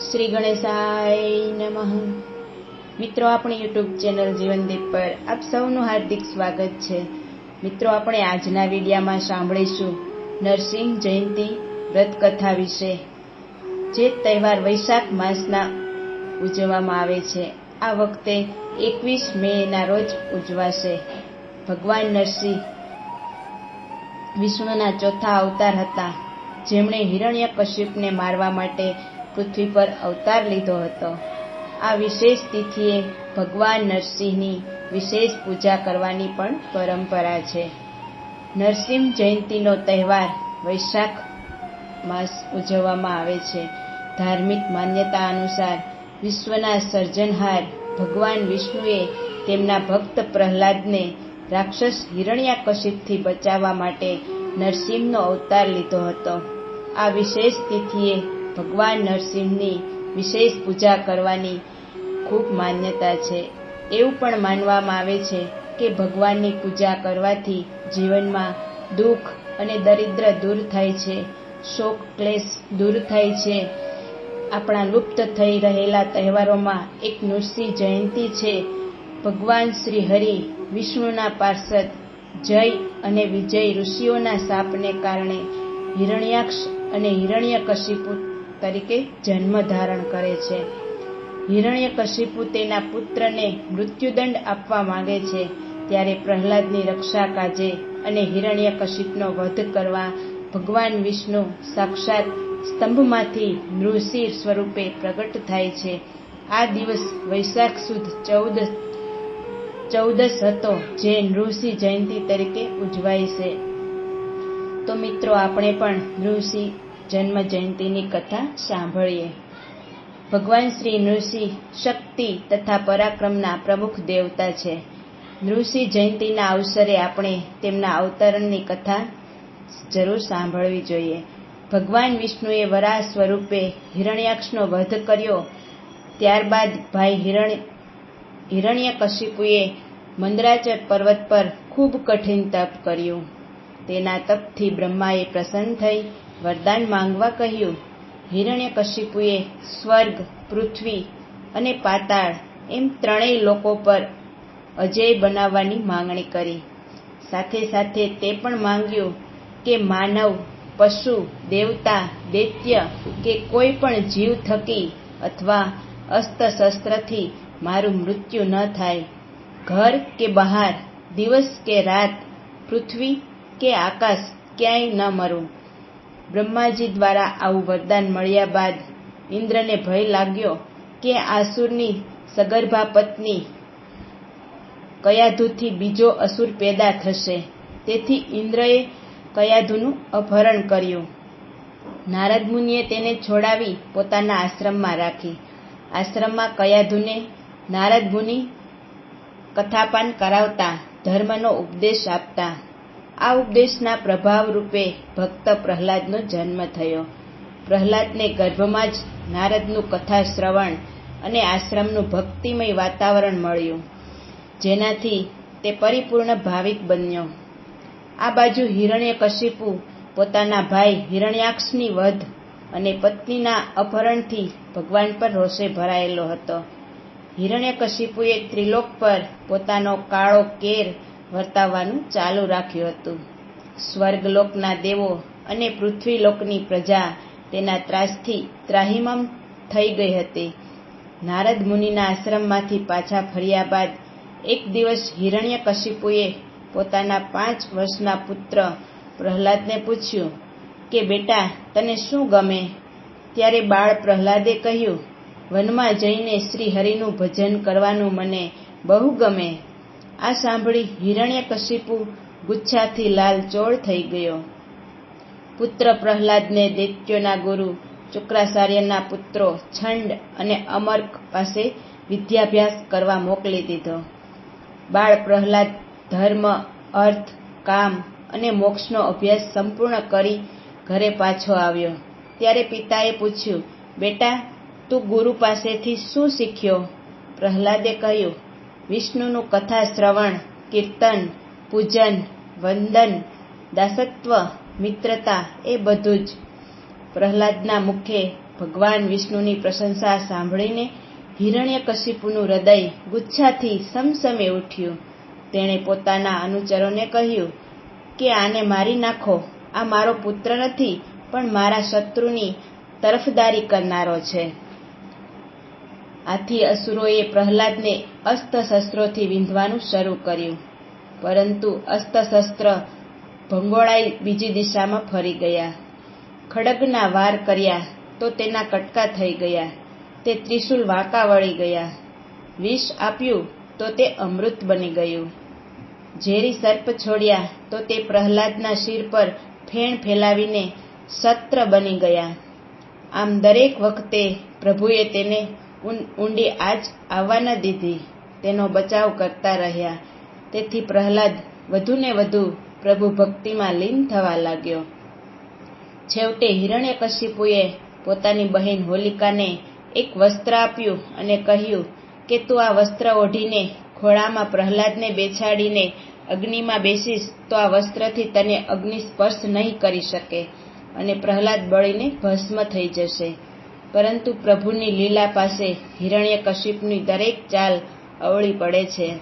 શ્રી ગણેશાય નમઃ. મિત્રો, આપણી યુટ્યુબ ચેનલ જીવનદીપ પર આપ સૌનું હાર્દિક સ્વાગત છે. મિત્રો, આપણે આજના વિડીયામાં સાંભળીશું નરસિંહ જયંતિ વ્રત કથા વિશે, જે તહેવાર વૈશાખ માસના ઉજવવામાં આવે છે. આ વખતે એકવીસ મેના રોજ ઉજવાશે. ભગવાન નરસિંહ વિષ્ણુના ચોથા અવતાર હતા. જેમણે હિરણ્યકશ્યપને મારવા માટે પૃથ્વી પર અવતાર લીધો હતો. આ વિશેષ તિથિએ ભગવાન નરસિંહની વિશેષ પૂજા કરવાની પણ પરંપરા છે. નરસિંહ જયંતિનો તહેવાર વૈશાખ માસ ઉજવવામાં આવે છે. ધાર્મિક માન્યતા અનુસાર વિશ્વના સર્જનહાર ભગવાન વિષ્ણુએ તેમના ભક્ત પ્રહલાદને રાક્ષસ હિરણ્યાકશિપથી બચાવવા માટે નરસિંહનો અવતાર લીધો હતો. આ વિશેષ તિથિએ ભગવાન નરસિંહની વિશેષ પૂજા કરવાની ખૂબ માન્યતા છે. એવું પણ માનવામાં આવે છે કે ભગવાનની પૂજા કરવાથી જીવનમાં દુઃખ અને દરિદ્ર દૂર થાય છે, શોક ક્લેશ દૂર થાય છે. આપણા લુપ્ત થઈ રહેલા તહેવારોમાં એક નૃસિંહ જયંતિ છે. ભગવાન શ્રી હરિ વિષ્ણુના પાર્ષદ, જય અને વિજય ઋષિઓના શાપને કારણે હિરણ્યાક્ષ અને હિરણ્યકશિપુ તરીકે જન્મ ધારણ કરે છે. હિરણ્યકશિપુ તેના પુત્રને મૃત્યુદંડ આપવા માંગે છે. ત્યારે પ્રહલાદની રક્ષા કાજે અને હિરણ્યકશિપનો વધ કરવા ભગવાન વિષ્ણુ સાક્ષાત સ્તંભમાંથી નૃસિંહ સ્વરૂપે પ્રગટ થાય છે. આ દિવસ વૈશાખ સુદ ચૌદ, ચૌદસ હતો જે નૃસિંહ જયંતિ તરીકે ઉજવાય છે. તો મિત્રો, આપણે પણ નૃસિંહ જન્મ જયંતિની કથા સાંભળીએ. ભગવાન શ્રી નૃસિંહ શક્તિ તથા પરાક્રમના પ્રમુખ દેવતા છે. નૃસિંહ જયંતિના અવસરે આપણે તેમના અવતરણની કથા જરૂર સાંભળવી જોઈએ. ભગવાન વિષ્ણુએ વરાહ સ્વરૂપે હિરણ્યાક્ષનો વધ કર્યો. ત્યારબાદ ભાઈ હિરણ્ય હિરણ્યકશિપુએ મંદરાચર પર્વત પર ખૂબ કઠિન તપ કર્યું. તેના તપથી બ્રહ્માએ પ્રસન્ન થઈ વરદાન માંગવા કહ્યું. હિરણ્યકશિપુએ સ્વર્ગ, પૃથ્વી અને પાતાળ એમ ત્રણેય લોકો પર અજય બનાવવાની માંગણી કરી. સાથે સાથે તે પણ માંગ્યું કે માનવ, પશુ, દેવતા, દૈત્ય કે કોઈ પણ જીવ થકી અથવા અસ્ત્ર શસ્ત્રથી મારું મૃત્યુ ન થાય. ઘર કે બહાર, દિવસ કે રાત, પૃથ્વી કે આકાશ ક્યાંય ન મરું. બ્રહ્માજી દ્વારા આવું વરદાન મળ્યા બાદ ઇન્દ્રને ભય લાગ્યો કે આસુરની સગર્ભા પત્ની કયાધુથી બીજો અસુર પેદા થશે. તેથી ઇન્દ્રએ કયાધુનું અપહરણ કર્યું. નારદ મુનિએ તેને છોડાવી પોતાના આશ્રમમાં રાખી. આશ્રમમાં કયાધુને નારદ મુનિ કથાપાન કરાવતા, ધર્મનો ઉપદેશ આપતા. આ ઉપદેશના પ્રભાવ રૂપે ભક્ત પ્રહલાદનો જન્મ થયો. પ્રહલાદને ગર્ભમાં જ નારદનું કથા શ્રવણ અને આશ્રમનું ભક્તિમય વાતાવરણ મળ્યું, જેનાથી તે પરિપૂર્ણ ભાવિક બન્યો. આ બાજુ હિરણ્યકશિપુ પોતાના ભાઈ હિરણ્યાક્ષની વધ અને પત્નીના અપહરણથી ભગવાન પર રોષે ભરાયેલો હતો. હિરણ્યકશિપુએ ત્રિલોક પર પોતાનો કાળો કેર વર્તાવવાનું ચાલુ રાખ્યું હતું. સ્વર્ગલોકના દેવો અને પૃથ્વીલોકની પ્રજા તેના ત્રાસથી ત્રાહિમમ થઈ ગઈ હતી. નારદ મુનિના આશ્રમમાંથી પાછા ફર્યા બાદ એક દિવસ હિરણ્યકશિપુએ પોતાના પાંચ વર્ષના પુત્ર પ્રહલાદને પૂછ્યું કે, બેટા, તને શું ગમે? ત્યારે બાળ પ્રહલાદે કહ્યું, વનમાં જઈને શ્રી હરિનું ભજન કરવાનું મને બહુ ગમે. આ સાંભળી હિરણ્યકશિપુ ગુચ્છાથી લાલચોળ થઈ ગયો. પુત્ર પ્રહલાદને દૈત્યોના ગુરુ શુક્રાચાર્યના પુત્રો છંડ અને અમર્ક પાસે વિદ્યાભ્યાસ કરવા મોકલી દીધો. બાળ પ્રહલાદ ધર્મ, અર્થ, કામ અને મોક્ષનો અભ્યાસ સંપૂર્ણ કરી ઘરે પાછો આવ્યો. ત્યારે પિતાએ પૂછ્યું, બેટા, તું ગુરુ પાસેથી શું શીખ્યો? પ્રહલાદે કહ્યું વિષ્ણુનું કથા, શ્રવણ, કીર્તન, પૂજન, વંદન, દાસત્વ, મિત્રતા, એ બધું જ. પ્રહલાદના મુખે ભગવાન વિષ્ણુની પ્રશંસા સાંભળીને હિરણ્યકશિપુનું હૃદય ગુચ્છાથી સમસમે ઉઠ્યું. તેણે પોતાના અનુચરોને કહ્યું કે, આને મારી નાખો. આ મારો પુત્ર નથી, પણ મારા શત્રુની તરફદારી કરનારો છે. આથી અસુરોએ પ્રહલાદને અસ્ત્રશસ્ત્રોથી વિંધવાનું શરૂ કર્યું. પરંતુ અસ્ત્રશસ્ત્ર ભંગોળાઈ બીજી દિશામાં ફરી ગયા. ખડગના વાર કર્યા તો તેના કટકા થઈ ગયા. તે ત્રિશુલ વાંકા વળી ગયા. વિષ આપ્યું તો તે અમૃત બની ગયું. ઝેરી સર્પ છોડ્યા તો તે પ્રહલાદના શિર પર ફેણ ફેલાવીને સત્ર બની ગયા. આમ દરેક વખતે પ્રભુએ તેને ઊંડી આજ આવવા ન દીધી. તેનો બચાવ કરતા રહ્યા. તેથી પ્રહલાદ વધુને વધુ પ્રભુ ભક્તિમાં લીન થવા લાગ્યો. છેવટે હિરણ્યકશિપુએ પોતાની બહેન હોલિકાને એક વસ્ત્ર આપ્યું અને કહ્યું કે, તું આ વસ્ત્ર ઓઢીને ખોળામાં પ્રહલાદને બેસાડીને અગ્નિમાં બેસીશ, તો આ વસ્ત્રથી તને અગ્નિ સ્પર્શ નહીં કરી શકે. અને પ્રહલાદ બળીને ભસ્મ થઈ જશે. પરંતુ પ્રભુની લીલા પાસે હિરણ્યકશિપની દરેક ચાલ અવળી પડે છે.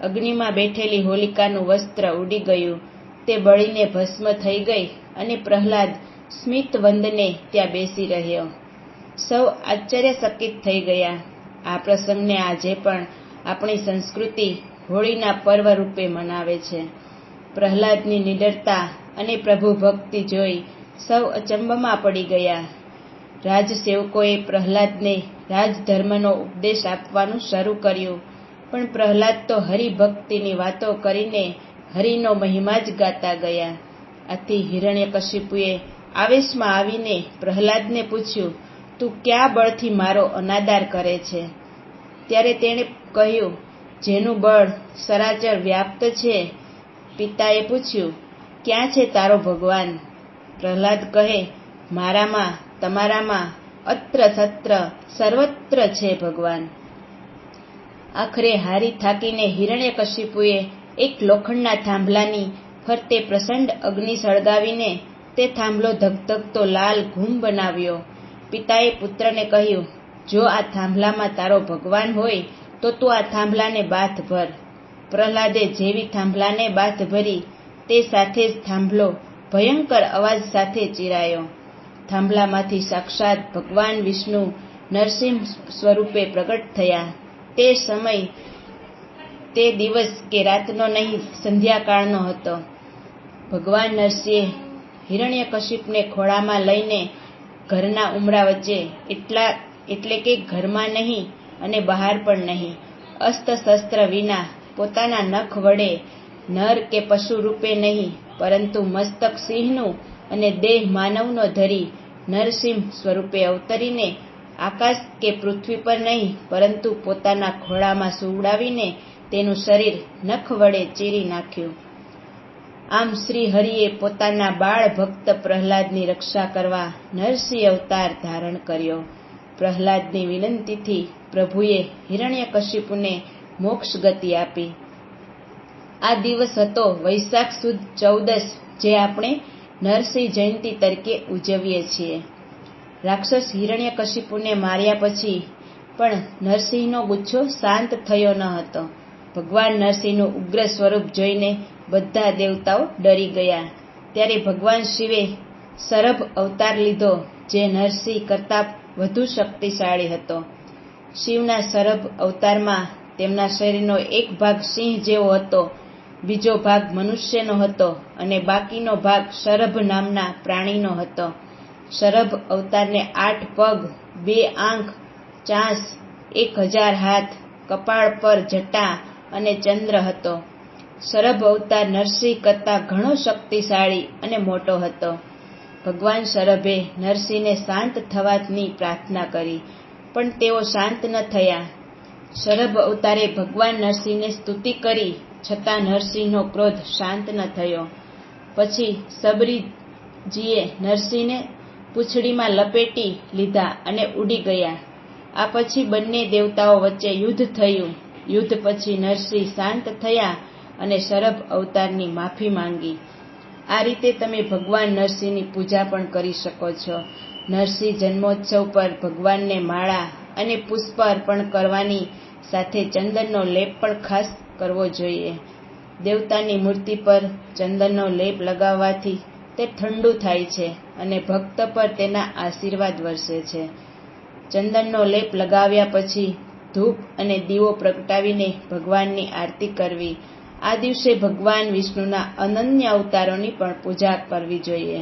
અગ્નિમાં બેઠેલી હોલિકાનું વસ્ત્ર ઉડી ગયું. તે બળીને ભસ્મ થઈ ગઈ અને પ્રહલાદ સ્મિત વંદને ત્યાં બેસી રહ્યો. સૌ આશ્ચર્યચકિત થઈ ગયા. આ પ્રસંગને આજે પણ આપણી સંસ્કૃતિ હોળીના પર્વ રૂપે મનાવે છે. પ્રહલાદની નિડરતા અને પ્રભુ ભક્તિ જોઈ સૌ અચંબમાં પડી ગયા. રાજસેવકોએ પ્રહલાદને રાજધર્મનો ઉપદેશ આપવાનું શરૂ કર્યું. પણ પ્રહલાદ તો હરિભક્તિની વાતો કરીને હરિનો મહિમા જ ગાતા ગયા. આથી હિરણ્યકશિપુએ આવેશમાં આવીને પ્રહલાદને પૂછ્યું, તું કયા બળથી મારો અનાદાર કરે છે? ત્યારે તેણે કહ્યું, જેનું બળ સરાચર વ્યાપ્ત છે. પિતાએ પૂછ્યું, ક્યાં છે તારો ભગવાન? પ્રહલાદ કહે, મારામાં તમારામાં અત્ર તત્ર સર્વત્ર છે ભગવાન. આખરે હારી થાકીને હિરણ્યકશિપુએ એક લોખંડના થાંભલાની ફરતે પ્રચંડ અગ્નિ સળગાવીને તે થાંભલો ધગધગતો લાલ ઘૂમ બનાવ્યો. પિતાએ પુત્રને કહ્યું, જો આ થાંભલામાં તારો ભગવાન હોય, તો તું આ થાંભલાને બાથ ભર. પ્રહલાદે જેવી થાંભલાને બાથ ભરી, તે સાથે જ થાંભલો ભયંકર અવાજ સાથે ચીરાયો. થાંભલામાંથી સાક્ષાત ભગવાન વિષ્ણુ નરસિંહ સ્વરૂપે પ્રગટ થયા. તે સમય, તે દિવસ કે રાતનો નહીં, સંધ્યાકાળનો હતો. ભગવાન નરસિંહ હિરણ્યકશિપને ખોળામાં લઈને ઘરના ઉમરા વચ્ચે એટલા, એટલે કે ઘરમાં નહીં અને બહાર પણ નહીં અસ્ત્ર વિના પોતાના નખ વડે નર કે પશુ રૂપે નહીં, પરંતુ મસ્તક સિંહનું અને દેહ માનવનો ધરી નરસિંહ સ્વરૂપે અવતરીને આકાશ કે પૃથ્વી પર નહીં, પરંતુ પોતાના ખોળામાં સુવડાવીને તેનું શરીર નખ વડે ચીરી નાખ્યું. આમ શ્રી હરિએ પોતાના બાળ ભક્ત પ્રહલાદની રક્ષા કરવા નરસિંહ અવતાર ધારણ કર્યો. પ્રહલાદની વિનંતીથી પ્રભુએ હિરણ્યકશિપુને મોક્ષ ગતિ આપી. આ દિવસ હતો વૈશાખ સુદ ચૌદસ જે આપણે નરસિંહ જયંતી તરીકે ઉજવીએ છીએ. રાક્ષસ હિરણ્યકશિપુને માર્યા પછી પણ નરસિંહનો ગુચ્છો શાંત થયો ન હતો. ભગવાન નરસિંહનું ઉગ્ર સ્વરૂપ જોઈને બધા દેવતાઓ ડરી ગયા. ત્યારે ભગવાન શિવે સરભ અવતાર લીધો, જે નરસિંહ કરતાં વધુ શક્તિશાળી હતો. શિવના સરભ અવતારમાં તેમના શરીરનો એક ભાગ સિંહ જેવો હતો. બીજો ભાગ મનુષ્યનો હતો અને બાકીનો ભાગ શરભ નામના પ્રાણીનો હતો. શરભ અવતારને આઠ પગ, બે આંખ, ચાંસ, એક હજાર હાથ, કપાળ પર જટા અને ચંદ્ર હતો. શરભ અવતાર નરસિંહ કરતાં ઘણો શક્તિશાળી અને મોટો હતો. ભગવાન શરભે નરસિંહને શાંત થવાની પ્રાર્થના કરી, પણ તેઓ શાંત ન થયા. શરભ અવતારે ભગવાન નરસિંહને સ્તુતિ કરી છતાં નરસિંહનો ક્રોધ શાંત ન થયો. પછી સબરીજીએ નરસિંહને પૂંછડીમાં લપેટી લીધા અને ઉડી ગયા. આ પછી બંને દેવતાઓ વચ્ચે યુદ્ધ થયું. યુદ્ધ પછી નરસિંહ શાંત થયા અને શરભ અવતારની માફી માંગી. આ રીતે તમે ભગવાન નરસિંહની પૂજા પણ કરી શકો છો. નરસિંહ જન્મોત્સવ પર ભગવાનને માળા અને પુષ્પ અર્પણ કરવાની સાથે ચંદનનો લેપ પણ ખાસ કરવો જોઈએ. દેવતાની મૂર્તિ પર ચંદનનો લેપ લગાવવાથી તે ઠંડુ થાય છે અને ભક્ત પર તેના આશીર્વાદ વરસે છે. ચંદનનો લેપ લગાવ્યા પછી ધૂપ અને દીવો પ્રગટાવીને ભગવાનની આરતી કરવી. આ દિવસે ભગવાન વિષ્ણુના અનન્ય અવતારોની પણ પૂજા કરવી જોઈએ.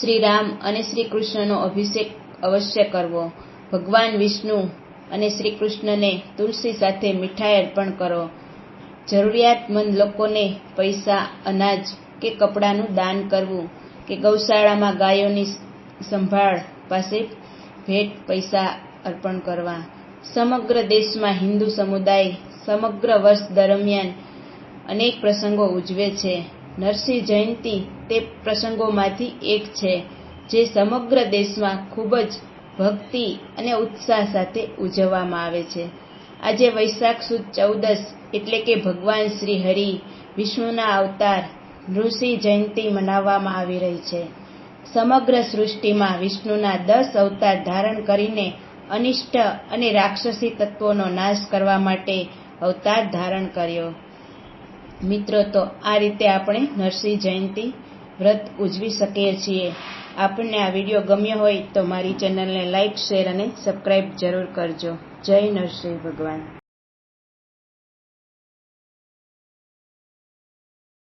શ્રી રામ અને શ્રી કૃષ્ણનો અભિષેક અવશ્ય કરવો. ભગવાન વિષ્ણુ અને શ્રી કૃષ્ણને તુલસી સાથે મીઠાઈ અર્પણ કરો. જરૂરિયાતમંદ લોકોને પૈસા, અનાજ કે કપડાનું દાન કરવું કે ગૌશાળામાં ગાયોની સંભાળ પાસે ભેટ પૈસા અર્પણ કરવા. સમગ્ર દેશમાં હિન્દુ સમુદાય સમગ્ર વર્ષ દરમિયાન અનેક પ્રસંગો ઉજવે છે. નરસિંહ જયંતિ તે પ્રસંગોમાંથી એક છે, જે સમગ્ર દેશમાં ખૂબ જ ભક્તિ અને ઉત્સાહ સાથે ઉજવવામાં આવે છે. આજે વૈશાખ સુદ ચૌદસ એટલે કે ભગવાન શ્રી હરિ વિષ્ણુના અવતાર ઋષિ જયંતિ મનાવવામાં આવી રહી છે. સમગ્ર સૃષ્ટિમાં વિષ્ણુના દસ અવતાર ધારણ કરીને અનિષ્ટ અને રાક્ષસી તત્વોનો નાશ કરવા માટે અવતાર ધારણ કર્યો. મિત્રો, તો આ રીતે આપણે નરસિંહ જયંતિ વ્રત ઉજવી શકીએ છીએ. આપણને આ વીડિયો ગમ્યો હોય તો મારી ચેનલને લાઇક શેર અને સબસ્ક્રાઈબ જરૂર કરજો. જય નરસિંહ ભગવાન.